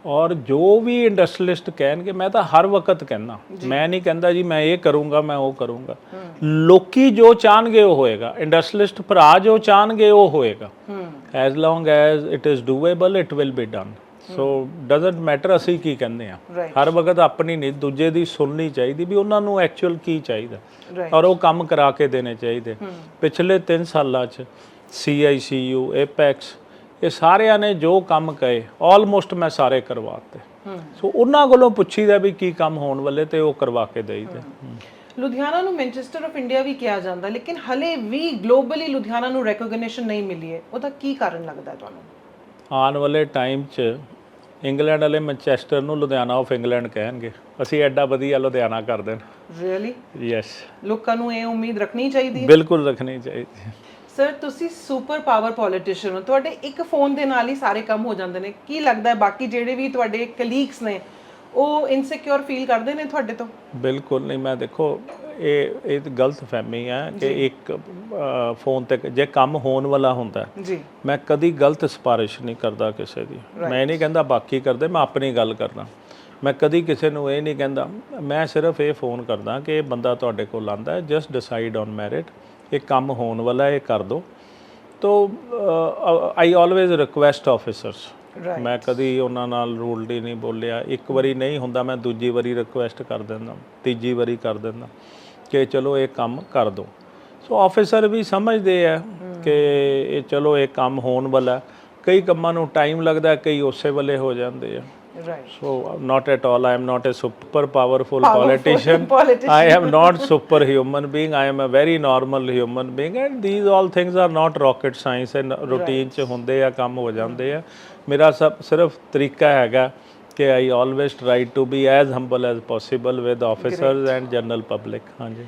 ਔਰ ਜੋ ਵੀ ਇੰਡਸਟਰੀਲਿਸਟ ਕਹਿਣਗੇ ਮੈਂ ਤਾਂ ਹਰ ਵਕਤ ਕਹਿਣਾ ਮੈਂ ਨਹੀਂ ਕਹਿੰਦਾ ਜੀ ਮੈਂ ਇਹ ਕਰੂੰਗਾ ਮੈਂ ਉਹ ਕਰੂੰਗਾ। ਲੋਕੀ ਜੋ ਚਾਹਣਗੇ ਉਹ ਹੋਏਗਾ। ਇੰਡਸਟਰੀਲਿਸਟ ਭਰਾ ਜੋ ਚਾਹਣਗੇ ਉਹ ਹੋਏਗਾ। As long as it is doable it will be done so doesn't matter ਅਸੀਂ ਕੀ ਕਹਿੰਦੇ ਆ. ਹਰ ਵਕਤ ਆਪਣੀ ਨਹੀਂ ਦੂਜੇ ਦੀ ਸੁਣਨੀ ਚਾਹੀਦੀ ਵੀ ਉਹਨਾਂ ਨੂੰ ਐਕਚੁਅਲ ਕੀ ਚਾਹੀਦਾ। ਔਰ ਉਹ ਕੰਮ ਕਰਾ ਕੇ ਦੇਣੇ ਚਾਹੀਦੇ। ਪਿਛਲੇ 3 ਸਾਲਾਂ ਚ CICU Apex ਇਹ ਸਾਰਿਆਂ ਨੇ ਜੋ ਕੰਮ ਕਹੇ ਆਲਮੋਸਟ ਮੈਂ ਸਾਰੇ ਕਰਵਾਤੇ ਸੋ ਉਹਨਾਂ ਕੋਲੋਂ ਪੁੱਛੀਦਾ ਵੀ ਕੀ ਕੰਮ ਹੋਣ ਵਾਲੇ ਤੇ ਉਹ ਕਰਵਾ ਕੇ ਦੇਈਦੇ। ਲੁਧਿਆਣਾ ਨੂੰ ਮੈਂਚੈਸਟਰ ਆਫ ਇੰਡੀਆ ਵੀ ਕਿਹਾ ਜਾਂਦਾ ਲੇਕਿਨ ਹਲੇ ਵੀ ਗਲੋਬਲੀ ਲੁਧਿਆਣਾ ਨੂੰ ਰੈਕੋਗਨੀਸ਼ਨ ਨਹੀਂ ਮਿਲੀ ਹੈ। ਉਹਦਾ ਕੀ ਕਾਰਨ ਲੱਗਦਾ ਤੁਹਾਨੂੰ? ਆਉਣ ਵਾਲੇ ਟਾਈਮ 'ਚ ਇੰਗਲੈਂਡ ਵਾਲੇ ਮੈਨਚੈਸਟਰ ਨੂੰ ਲੁਧਿਆਣਾ ਆਫ ਇੰਗਲੈਂਡ ਕਹਿਣਗੇ। ਅਸੀਂ ਐਡਾ ਵਧੀਆ ਲੁਧਿਆਣਾ ਕਰ ਦੇਣ ਰੀਅਲੀ ਯੈਸ ਲੋਕਾਂ ਨੂੰ ਇਹ ਉਮੀਦ ਰੱਖਣੀ ਚਾਹੀਦੀ ਹੈ? ਬਿਲਕੁਲ ਰੱਖਣੀ ਚਾਹੀਦੀ ਹੈ। ਸਰ ਤੁਸੀਂ ਸੁਪਰ ਪਾਵਰ ਪੋਲੀਟੀਸ਼ੀਅਨ ਹੋ। ਤੁਹਾਡੇ ਇੱਕ ਫੋਨ ਦੇ ਨਾਲ ਹੀ ਸਾਰੇ ਕੰਮ ਹੋ ਜਾਂਦੇ ਨੇ। ਕੀ ਲੱਗਦਾ ਹੈ ਬਾਕੀ ਜਿਹੜੇ ਵੀ ਤੁਹਾਡੇ ਕਲੀਗਸ ਨੇ ਉਹ ਇਨਸਿਕਿਉਰ ਫੀਲ ਕਰਦੇ ਨੇ ਤੁਹਾਡੇ ਤੋਂ? ਬਿਲਕੁਲ ਨਹੀਂ ਮੈਂ ਦੇਖੋ ਇਹ ਇਹ ਤਾਂ ਗਲਤ ਫਹਿਮੀ ਹੈ ਕਿ ਇੱਕ ਫੋਨ ਤੇ ਜੇ ਕੰਮ ਹੋਣ ਵਾਲਾ ਹੁੰਦਾ ਹੈ, ਜੀ। ਮੈਂ ਕਦੀ ਗਲਤ ਸਿਫਾਰਿਸ਼ ਨਹੀਂ ਕਰਦਾ ਕਿਸੇ ਦੀ। ਮੈਂ ਨਹੀਂ ਕਹਿੰਦਾ ਬਾਕੀ ਕਰਦੇ ਮੈਂ ਆਪਣੀ ਗੱਲ ਕਰਦਾ। ਮੈਂ ਕਦੀ ਕਿਸੇ ਨੂੰ ਇਹ ਨਹੀਂ ਕਹਿੰਦਾ ਮੈਂ ਸਿਰਫ ਇਹ ਫੋਨ ਕਰਦਾ ਕਿ ਇਹ ਬੰਦਾ ਤੁਹਾਡੇ ਕੋਲ ਆਂਦਾ ਹੈ ਜਸਟ ਡਿਸਾਈਡ ਔਨ ਮੈਰਿਟ ਇਹ ਕੰਮ ਹੋਣ ਵਾਲਾ ਇਹ ਕਰ ਦੋ। ਤੋ ਆਈ ਆਲਵੇਜ਼ ਰਿਕੁਐਸਟ ਆਫੀਸਰਸ. ਮੈਂ ਕਦੀ ਉਹਨਾਂ ਨਾਲ ਰੂਲਡੀ ਨਹੀਂ ਬੋਲਿਆ। ਇੱਕ ਵਾਰੀ ਨਹੀਂ ਹੁੰਦਾ ਮੈਂ ਦੂਜੀ ਵਾਰੀ ਰਿਕੁਐਸਟ ਕਰ ਦਿੰਦਾ ਤੀਜੀ ਵਾਰੀ ਕਰ ਦਿੰਦਾ ਕਿ ਚਲੋ ਇਹ ਕੰਮ ਕਰ ਦੋ। ਸੋ ਆਫੀਸਰ ਵੀ ਸਮਝਦੇ ਆ ਕਿ ਇਹ ਚਲੋ ਇਹ ਕੰਮ ਹੋਣ ਵਾਲਾ। ਕਈ ਕੰਮਾਂ ਨੂੰ ਟਾਈਮ ਲੱਗਦਾ ਕਈ ਉਸੇ ਵੇਲੇ ਹੋ ਜਾਂਦੇ ਆ। Right So not at all. I am not a super powerful Powerful politician. politician. I am not superhuman being. I am a very normal human being. And these all things are not rocket science and routine ਚ ਹੁੰਦੇ ਆ ਕੰਮ ਹੋ ਜਾਂਦੇ ਆ ਮੇਰਾ ਸਭ ਸਿਰਫ ਤਰੀਕਾ ਹੈਗਾ ਕਿ I always try to be as humble as possible with officers and general public. ਹਾਂਜੀ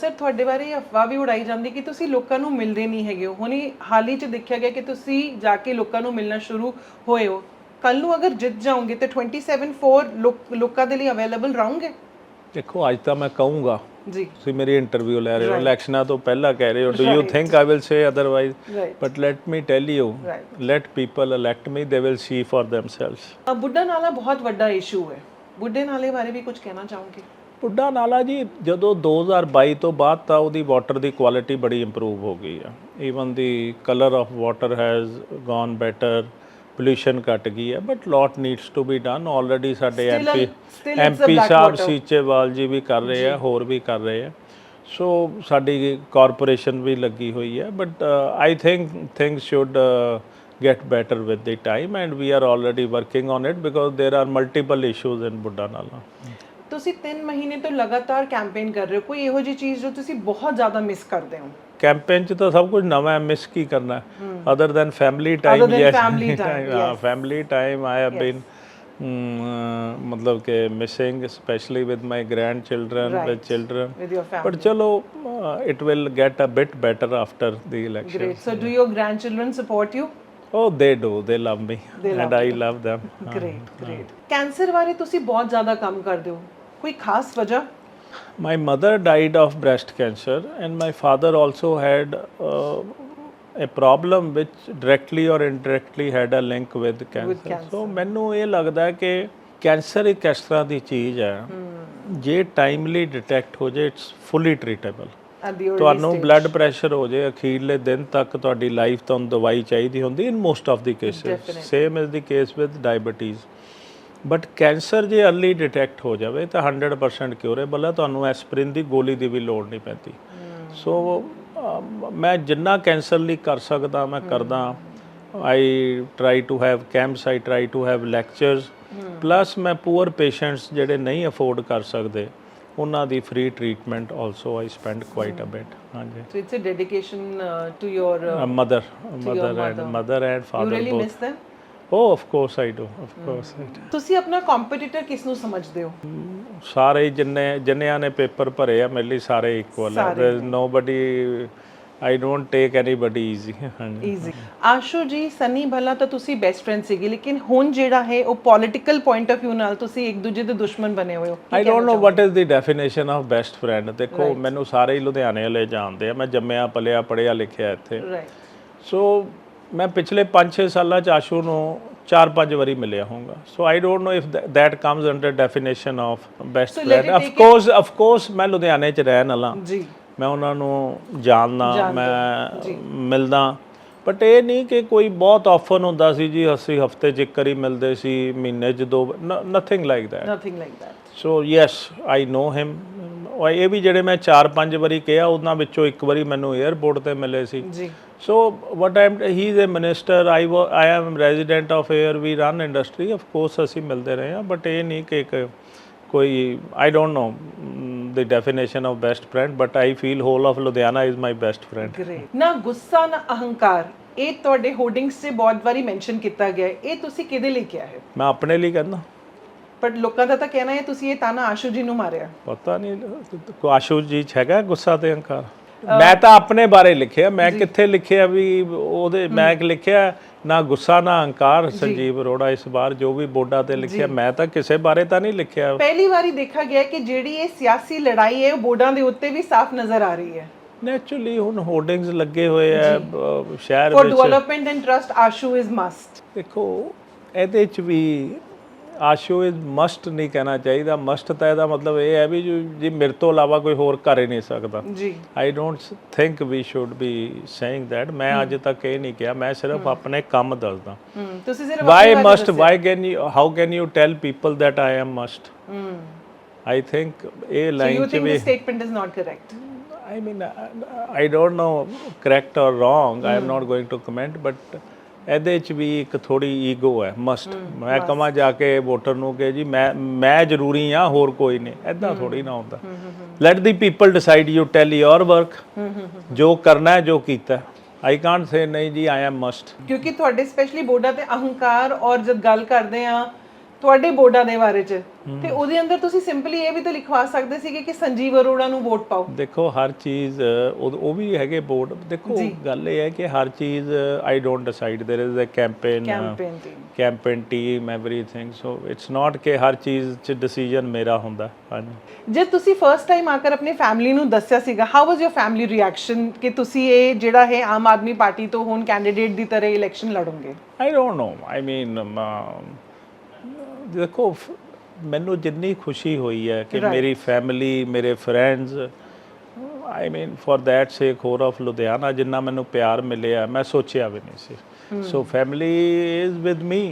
ਸਰ ਤੁਹਾਡੇ ਬਾਰੇ ਅਫਵਾਹ ਵੀ ਉਡਾਈ ਜਾਂਦੀ ਕਿ ਤੁਸੀਂ ਲੋਕਾਂ ਨੂੰ ਮਿਲਦੇ ਨਹੀਂ ਹੈਗੇ ਹੋ ਹੁਣੀ ਹਾਲ ਹੀ ਚ ਦੇਖਿਆ ਗਿਆ ਕਿ ਤੁਸੀਂ ਜਾ ਕੇ ਲੋਕਾਂ ਨੂੰ ਮਿਲਣਾ ਸ਼ੁਰੂ ਹੋਏ ਹੋ ਕੱਲ ਨੂੰ ਅਗਰ ਜਿੱਤ ਜਾਓਗੇ ਤੇ 27 4 ਲੋਕਾਂ ਦੇ ਲਈ ਅਵੇਲੇਬਲ ਰਹੋਗੇ? ਦੇਖੋ ਅੱਜ ਤਾਂ ਮੈਂ ਕਹੂੰਗਾ ਜੀ। ਤੁਸੀਂ ਮੇਰੀ ਇੰਟਰਵਿਊ ਲੈ ਰਹੇ ਹੋ ਇਲੈਕਸ਼ਨਾਂ ਤੋਂ ਪਹਿਲਾਂ ਕਹਿ ਰਹੇ ਹੋ do you think I will say otherwise let me tell you, Right. let people elect me, they will see for themselves. Buddha Nala ਬਹੁਤ ਵੱਡਾ ਇਸ਼ੂ ਹੈ। ਬੁੱਢੇ ਨਾਲੇ ਬਾਰੇ ਵੀ ਕੁਝ ਕਹਿਣਾ ਚਾਹੋਗੇ? ਬੁੱਢਾ ਨਾਲਾ ਜੀ ਜਦੋਂ 2022 ਤੋਂ ਬਾਅਦ ਤਾਂ ਉਹਦੀ ਵਾਟਰ ਦੀ ਕੁਆਲਿਟੀ ਬੜੀ ਇੰਪਰੂਵ ਹੋ ਗਈ ਆ। Even the colour of water has gone better pollution ਘਟ ਗਈ ਹੈ but lot needs to be done already ਸਾਡੇ Still a- MP still it's a MP black ਸਾਹਿਬ water. ਸੀਚੇਵਾਲ ਜੀ ਵੀ ਕਰ ਰਹੇ ਆ ਹੋਰ ਵੀ ਕਰ ਰਹੇ ਆ ਸੋ ਸਾਡੀ ਕਾਰਪੋਰੇਸ਼ਨ ਵੀ ਲੱਗੀ ਹੋਈ ਹੈ but I think things should get better with the time and we are already working on it because there are multiple issues in Buddha Nala. ਤੁਸੀਂ 3 ਮਹੀਨੇ ਤੋਂ ਲਗਾਤਾਰ ਕੈਂਪੇਨ ਕਰ ਰਹੇ ਹੋ ਕੋਈ ਇਹੋ ਜਿਹੀ ਚੀਜ਼ ਜੋ ਤੁਸੀਂ ਬਹੁਤ ਜ਼ਿਆਦਾ ਮਿਸ ਕਰਦੇ ਹੋ ਕੈਂਪੇਨ ਚ ਤਾਂ ਸਭ ਕੁਝ ਨਵਾਂ ਹੈ ਮਿਸ ਕੀ ਕਰਨਾ other than family time yes family time ਹਾਂ family time I have been मतलब के missing specially with my grandchildren with children but चलो it will get a bit better after the election great so do your grandchildren support you ਉਹ they do they love me and I love them great great cancer ਬਾਰੇ ਤੁਸੀਂ ਬਹੁਤ ਜ਼ਿਆਦਾ ਕੰਮ ਕਰਦੇ ਹੋ ਕੋਈ ਖਾਸ ਵਜ੍ਹਾ My mother died of breast cancer, and my father also had uh, a problem which directly or indirectly had a link with cancer. cancer. So ਮੈਨੂੰ ਇਹ ਲੱਗਦਾ ਕਿ ਕੈਂਸਰ ਇੱਕ ਇਸ ਤਰ੍ਹਾਂ ਦੀ ਚੀਜ਼ ਹੈ ਜੇ ਟਾਈਮਲੀ ਡਿਟੈਕਟ ਹੋ ਜੇ ਇਟਸ ਫੁੱਲੀ ਟ੍ਰੀਟੇਬਲ ਤੁਹਾਨੂੰ ਬਲੱਡ ਪ੍ਰੈਸ਼ਰ ਹੋ ਜੇ ਅਖੀਰਲੇ ਦਿਨ ਤੱਕ ਤੁਹਾਡੀ ਲਾਈਫ ਤੁਹਾਨੂੰ ਦਵਾਈ ਚਾਹੀਦੀ ਹੁੰਦੀ in most of the cases same is the case with diabetes but cancer ਜੇ ਅਰਲੀ ਡਿਟੈਕਟ ਹੋ ਜਾਵੇ ਤਾਂ 100% ਕਿਉਰੇਬਲ ਹੈ ਤੁਹਾਨੂੰ ਐਸਪਰਿਨ ਦੀ ਗੋਲੀ ਦੀ ਵੀ ਲੋੜ ਨਹੀਂ ਪੈਂਦੀ। ਸੋ ਮੈਂ ਜਿੰਨਾ ਕੈਂਸਰ ਲਈ ਕਰ ਸਕਦਾ ਮੈਂ ਕਰਦਾ। I try to have camps I try to have lectures plus ਮੈਂ ਪੂਅਰ ਪੇਸ਼ੈਂਟਸ ਜਿਹੜੇ ਨਹੀਂ ਅਫੋਰਡ ਕਰ ਸਕਦੇ ਉਹਨਾਂ ਦੀ free treatment also I spend quite a bit ਹਾਂਜੀ। A dedication uh, to your. Uh, mother mother and mother and father both miss them. Oh of course I do of course ਤੁਸੀਂ ਆਪਣਾ competitor ਕਿਸ ਨੂੰ ਸਮਝਦੇ ਹੋ? ਸਾਰੇ ਜਿੰਨੇ ਜਿੰਨਿਆਂ ਨੇ ਪੇਪਰ ਭਰੇ ਆ ਮੇਰੇ ਲਈ ਸਾਰੇ equal there is nobody I don't take anybody easy ਹਾਂਜੀ। ਈਜ਼ੀ ਆਸ਼ੂ ਜੀ ਸਨੀ ਭਲਾ ਤਾਂ ਤੁਸੀਂ ਬੈਸਟ ਫਰੈਂਡ ਸੀਗੇ ਲੇਕਿਨ ਹੁਣ ਜਿਹੜਾ ਹੈ ਉਹ ਪੋਲਿਟੀਕਲ ਪੁਆਇੰਟ ਆਫ View ਨਾਲ ਤੁਸੀਂ ਇੱਕ ਦੂਜੇ ਦੇ ਦੁਸ਼ਮਣ ਬਣੇ ਹੋਏ ਹੋ। I don't know what is the definition of best friend ਦੇਖੋ ਮੈਨੂੰ ਸਾਰੇ ਹੀ ਲੁਧਿਆਣੇ ਵਾਲੇ ਜਾਣਦੇ ਆ। ਮੈਂ ਜੰਮਿਆ ਪਲਿਆ ਪੜਿਆ ਲਿਖਿਆ ਇੱਥੇ। ਰਾਈਟ ਸੋ ਮੈਂ ਪਿਛਲੇ 5-6 ਸਾਲਾਂ ਚ ਆਸ਼ੂ ਨੂੰ 4-5 ਵਾਰੀ ਮਿਲਿਆ ਹੋਊਗਾ। So I don't know if that comes under definition of best friend of course of course ਮੈਂ ਲੁਧਿਆਣੇ ਚ ਰਹਿਣ ਵਾਲਾ। ਜੀ। ਮੈਂ ਉਹਨਾਂ ਨੂੰ ਜਾਣਦਾ ਮੈਂ ਮਿਲਦਾ। ਬਟ ਇਹ ਨਹੀਂ ਕਿ ਕੋਈ ਬਹੁਤ ਆਫਨ ਹੁੰਦਾ ਸੀ ਜੀ ਅਸੀਂ ਹਫ਼ਤੇ 'ਚ ਇੱਕ ਵਾਰੀ ਮਿਲਦੇ ਸੀ ਮਹੀਨੇ 'ਚ ਦੋ nothing like that nothing like that so yes I know him ਉਹ ਇਹ ਵੀ ਜਿਹੜੇ ਮੈਂ 4-5 ਵਾਰੀ ਕਿਹਾ ਉਹਨਾਂ ਵਿੱਚੋਂ ਇੱਕ ਵਾਰੀ ਮੈਨੂੰ 에ਅਰਪੋਰਟ ਤੇ ਮਿਲੇ ਸੀ। ਜੀ। What I he is a minister I I am resident of air we run industry of course ਅਸੀਂ ਮਿਲਦੇ ਰਹੇ ਹਾਂ ਬਟ ਇਹ ਨਹੀਂ ਕਿ ਇੱਕ ਕੋਈ I don't know the definition of best friend but i feel whole of ludhiana is my best friend. Great ਨਾ ਗੁੱਸਾ ਨਾ ਅਹੰਕਾਰ ਇਹ ਤੁਹਾਡੇ ਹੋਰਡਿੰਗਸ 'ਚ ਬਹੁਤ ਵਾਰੀ ਮੈਂਸ਼ਨ ਕੀਤਾ ਗਿਆ ਹੈ। ਇਹ ਤੁਸੀਂ ਕਿਹਦੇ ਲਈ ਕਿਹਾ ਹੈ? ਮੈਂ ਆਪਣੇ ਲਈ ਕਹਿੰਦਾ। ਬਟ ਲੋਕਾਂ ਦਾ ਤਾਂ ਕਹਿਣਾ ਹੈ ਤੁਸੀਂ ਇਹ ਤਾਨਾ ਆਸ਼ੂ ਜੀ ਨੂੰ ਮਾਰਿਆ। ਪਤਾ ਨਹੀਂ ਆਸ਼ੂ ਜੀ 'ਚ ਹੈਗਾ ਗੁੱਸਾ ਤੇ ਅਹੰਕਾਰ। ਮੈਂ ਤਾਂ ਆਪਣੇ ਬਾਰੇ ਲਿਖਿਆ ਮੈਂ ਕਿੱਥੇ ਲਿਖਿਆ ਵੀ ਉਹਦੇ ਮੈਂ ਲਿਖਿਆ ਨਾ ਗੁੱਸਾ ਨਾ ਅਹੰਕਾਰ ਸੰਜੀਵ ਅਰੋੜਾ ਇਸ ਵਾਰ ਜੋ ਵੀ ਬੋਰਡਾਂ ਤੇ ਲਿਖਿਆ ਮੈਂ ਤਾਂ ਕਿਸੇ ਬਾਰੇ ਤਾਂ ਨਹੀਂ ਲਿਖਿਆ। ਪਹਿਲੀ ਵਾਰੀ ਦੇਖਾ ਗਿਆ ਕਿ ਜਿਹੜੀ ਇਹ ਸਿਆਸੀ ਲੜਾਈ ਹੈ ਉਹ ਬੋਰਡਾਂ ਦੇ ਉੱਤੇ ਵੀ ਸਾਫ਼ ਨਜ਼ਰ ਆ ਰਹੀ ਹੈ। ਨੈਚੁਰਲੀ ਹੁਣ ਹੋਰਡਿੰਗਸ ਲੱਗੇ ਹੋਏ ਆ ਸ਼ਹਿਰ ਫॉर ਵਿੱਚ। Development and trust Ashu is must ਦੇਖੋ ਇਹਦੇ ਚ ਵੀ ਆਸ਼ੋ ਇਜ਼ ਮਸਟ ਨਹੀਂ ਕਹਿਣਾ ਚਾਹੀਦਾ। ਮਸਟ ਤਾਂ ਇਹਦਾ ਮਤਲਬ ਇਹ ਹੈ ਵੀ ਜੋ ਮੇਰੇ ਤੋਂ ਇਲਾਵਾ ਕੋਈ ਹੋਰ ਕਰ ਹੀ ਨਹੀਂ ਸਕਦਾ। ਜੀ। I don't think we should be saying that ਮੈਂ ਅੱਜ ਤੱਕ ਇਹ ਨਹੀਂ ਕਿਹਾ। ਮੈਂ ਸਿਰਫ ਆਪਣੇ ਕੰਮ ਦੱਸਦਾ। ਤੁਸੀਂ ਸਿਰਫ why must why can you how can you tell people that I am must I think ਇਹ ਲਾਈਨ ਚ ਵੀ statement is not correct I mean, I, I don't know correct or wrong. I am not going to comment, but ਇਹਦੇ ਚ ਵੀ ਇੱਕ ਥੋੜੀ ego ਹੈ must ਮੈਂ ਕਹਾਂ ਜਾ ਕੇ ਵੋਟਰ ਨੂੰ ਕਿ ਜੀ ਮੈਂ ਮੈਂ ਜ਼ਰੂਰੀ ਆ ਹੋਰ ਕੋਈ ਨਹੀਂ। ਐਦਾਂ ਥੋੜੀ ਨਾ ਹੁੰਦਾ। Let the people decide you tell your work ਜੋ ਕਰਨਾ ਹੈ ਜੋ ਕੀਤਾ ਆਈ ਕਾਂਟ ਸੇ ਨਹੀਂ ਜੀ ਆਈ ਐਮ ਮਸਟ ਕਿਉਂਕਿ ਤੁਹਾਡੇ ਸਪੈਸ਼ਲੀ ਬੋਰਡਾਂ ਤੇ ਅਹੰਕਾਰ ਔਰ ਜਦ ਗੱਲ ਕਰਦੇ ਆ ਤੁਹਾਡੇ ਬੋਰਡਾਂ ਦੇ ਬਾਰੇ ਚ ਤੇ ਉਹਦੇ ਅੰਦਰ ਤੁਸੀਂ ਸਿੰਪਲੀ ਇਹ ਵੀ ਤਾਂ ਲਿਖਵਾ ਸਕਦੇ ਸੀਗੇ ਕਿ ਸੰਜੀਵ ਅਰੋੜਾ ਨੂੰ ਵੋਟ ਪਾਓ ਦੇਖੋ ਹਰ ਚੀਜ਼ ਅ, ਉਹ ਉਹ ਵੀ ਹੈਗੇ ਬੋਰਡ ਦੇਖੋ ਗੱਲ ਇਹ ਹੈ ਕਿ ਹਰ ਚੀਜ਼ I don't decide there is a campaign campaign team campaign team everything so it's not ਕਿ ਹਰ ਚੀਜ਼ 'ਚ ਡਿਸੀਜਨ ਮੇਰਾ ਹੁੰਦਾ ਹਾਂਜੀ ਜੇ ਤੁਸੀਂ ਫਰਸਟ ਟਾਈਮ ਆਕਰ ਆਪਣੀ ਫੈਮਿਲੀ ਨੂੰ ਦੱਸਿਆ ਸੀਗਾ how was your family reaction ਕਿ ਤੁਸੀਂ ਇਹ ਜਿਹੜਾ ਹੈ ਆਮ ਆਦਮੀ ਪਾਰਟੀ ਤੋਂ ਹੁਣ ਕੈਂਡੀਡੇਟ ਦੀ ਤਰ੍ਹਾਂ ਇਲੈਕਸ਼ਨ ਲੜੋਗੇ ਆਈ ਡੋਨਟ ਨੋ ਆਈ ਮੀਨ ਦੇਖੋ ਮੈਨੂੰ ਜਿੰਨੀ ਖੁਸ਼ੀ ਹੋਈ ਹੈ ਕਿ ਮੇਰੀ ਫੈਮਿਲੀ ਮੇਰੇ friends I mean for that sake ਹੋਰ ਆਫ ਲੁਧਿਆਣਾ ਜਿੰਨਾ ਮੈਨੂੰ ਪਿਆਰ ਮਿਲਿਆ ਮੈਂ ਸੋਚਿਆ ਵੀ ਨਹੀਂ ਸੀ। So family is with me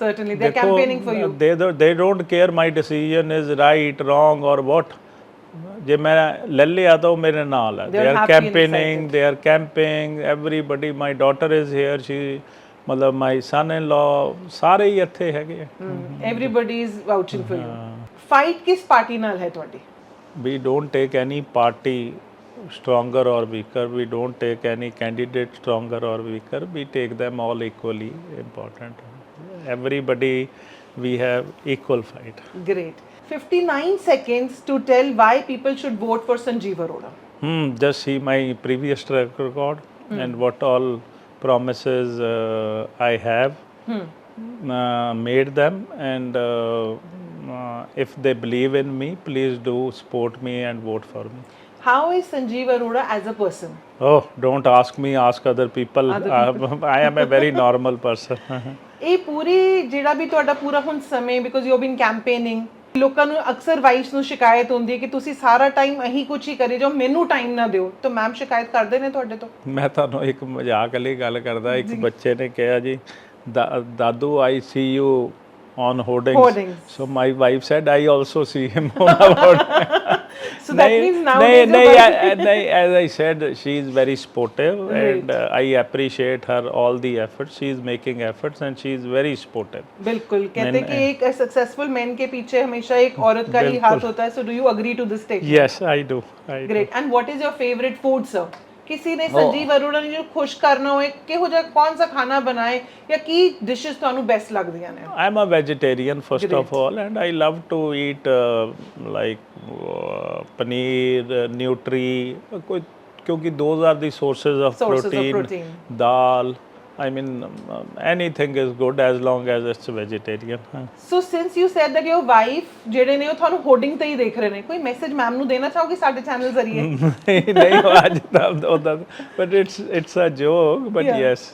certainly ਦੇ Dekho, campaigning for you they they don't care my decision is right wrong or what ਜੇ ਮੈਂ ਲੈ ਲਿਆ ਤਾਂ ਉਹ ਮੇਰੇ ਨਾਲ ਹੈ they are campaigning they are camping everybody my daughter is here she daughter is here she ਮਤਲਬ my son in law ਸਾਰੇ ਹੀ ਇੱਥੇ ਹੈਗੇ ਆ everybody is vouching for you fight ਕਿਸ ਪਾਰਟੀ ਨਾਲ ਹੈ ਤੁਹਾਡੀ we don't take any party stronger or weaker we don't take any candidate stronger or weaker we take them all equally important everybody we have equal fight great 59 seconds to tell why people should vote for Sanjeev Arora Hmm, just see my previous track record and what all promises uh, I have uh, made them, and uh, uh, if they believe in me, please do support me and vote for me. how is Sanjeev Arora as a person Oh, don't ask me, ask other people. Uh, I am a very normal person. ਇਹ ਪੂਰੀ ਜਿਹੜਾ ਵੀ ਤੁਹਾਡਾ ਪੂਰਾ ਹੁਣ ਸਮੇਂ because you been campaigning ਲੋਕਾਂ ਨੂੰ ਅਕਸਰ wives ਨੂੰ ਸ਼ਿਕਾਇਤ ਹੁੰਦੀ ਹੈ ਕਿ ਤੁਸੀਂ ਸਾਰਾ ਟਾਈਮ ਅਹੀਂ ਕੁਝ ਹੀ ਕਰੀ ਜਾਓ ਮੈਨੂੰ ਟਾਈਮ ਨਾ ਦਿਓ। ਤਾਂ ਮੈਮ ਸ਼ਿਕਾਇਤ ਕਰਦੇ ਨੇ ਤੁਹਾਡੇ ਤੋਂ? ਮੈਂ ਤੁਹਾਨੂੰ ਇੱਕ ਮਜ਼ਾਕ ਵਾਲੀ ਗੱਲ ਕਰਦਾ ਇੱਕ ਬੱਚੇ ਨੇ ਕਿਹਾ ਜੀ "ਦਾ- ਦਾਦੂ I see you on hoardings Hoardings. So my wife said I also see him on hoarding So that means now nahin, nahin, as I said, she is very sportive right. and uh, I appreciate her all the efforts. She is making efforts and she is very sportive. बिल्कुल कहते So do you agree to this statement? Yes, I do. I Great. Do. And what is your favorite food, sir? ਕਿਸੇ ਨੇ ਸੰਜੀਵ ਅਰੋੜਾ ਨੂੰ ਖੁਸ਼ ਕਰਨਾ ਹੋਵੇ ਕਿਹੋ ਜਿਹਾ ਕੌਣ ਸਾ ਖਾਣਾ ਬਣਾਏ ਜਾਂ ਕੀ ਡਿਸ਼ਸ ਤੁਹਾਨੂੰ ਬੈਸਟ ਲੱਗਦੀਆਂ ਨੇ? I am a vegetarian first of all and I love to eat like paneer nutri ਕੋਈ ਕਿਉਂਕਿ 2000 ਦੀ sources of protein dal I mean, um, anything is good as long as it's vegetarian. huh. So since you said that your wife ਜਿਹੜੇ ਨੇ ਉਹ ਤੁਹਾਨੂੰ hoarding ਤੇ ਹੀ ਦੇਖ ਰਹੇ ਨੇ ਕੋਈ ਮੈਸੇਜ ਮੈਮ ਨੂੰ ਦੇਣਾ ਚਾਹੋਗੇ ਸਾਡੇ ਚੈਨਲ ਜ਼ਰੀਏ ਨਹੀਂ ਨਹੀਂ ਉਹ ਅੱਜ ਤਾਂ ਉਹਦਾ but it's it's a joke but Yeah. Yes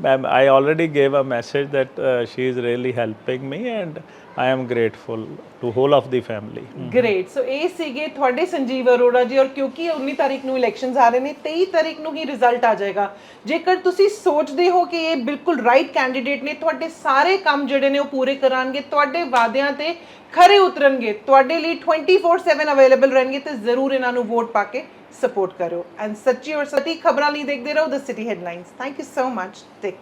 ma'am I already gave a message that she is really helping me and I am grateful to whole of the family great so ਇਹ ਸੀਗੇ ਤੁਹਾਡੇ ਸੰਜੀਵ ਅਰੋੜਾ ਜੀ ਔਰ ਕਿਉਂਕਿ 19 ਤਾਰੀਖ ਨੂੰ elections ਆ ਰਹੇ ਨੇ 23 ਤਾਰੀਖ ਨੂੰ ਹੀ ਰਿਜ਼ਲਟ ਆ ਜਾਏਗਾ। ਜੇਕਰ ਤੁਸੀਂ ਸੋਚਦੇ ਹੋ ਕਿ ਇਹ ਬਿਲਕੁਲ ਰਾਈਟ ਕੈਂਡੀਡੇਟ ਨੇ, ਤੁਹਾਡੇ ਸਾਰੇ ਕੰਮ ਜਿਹੜੇ ਨੇ ਉਹ ਪੂਰੇ ਕਰਾਂਗੇ, ਤੁਹਾਡੇ ਵਾਅਦਿਆਂ ਤੇ ਖਰੇ ਉਤਰਨਗੇ, ਤੁਹਾਡੇ ਲਈ 24/7 ਅਵੇਲੇਬਲ ਰਹਿਣਗੇ, ਤੇ ਜ਼ਰੂਰ ਇਹਨਾਂ ਨੂੰ ਵੋਟ ਪਾ ਕੇ ਸਪੋਰਟ ਕਰੋ ਐਂਡ ਸੱਚੀ ਔਰ ਸਤੀ ਖਬਰਾਂ ਲਈ ਦੇਖਦੇ ਰਹੋ the city headlines thank you so much take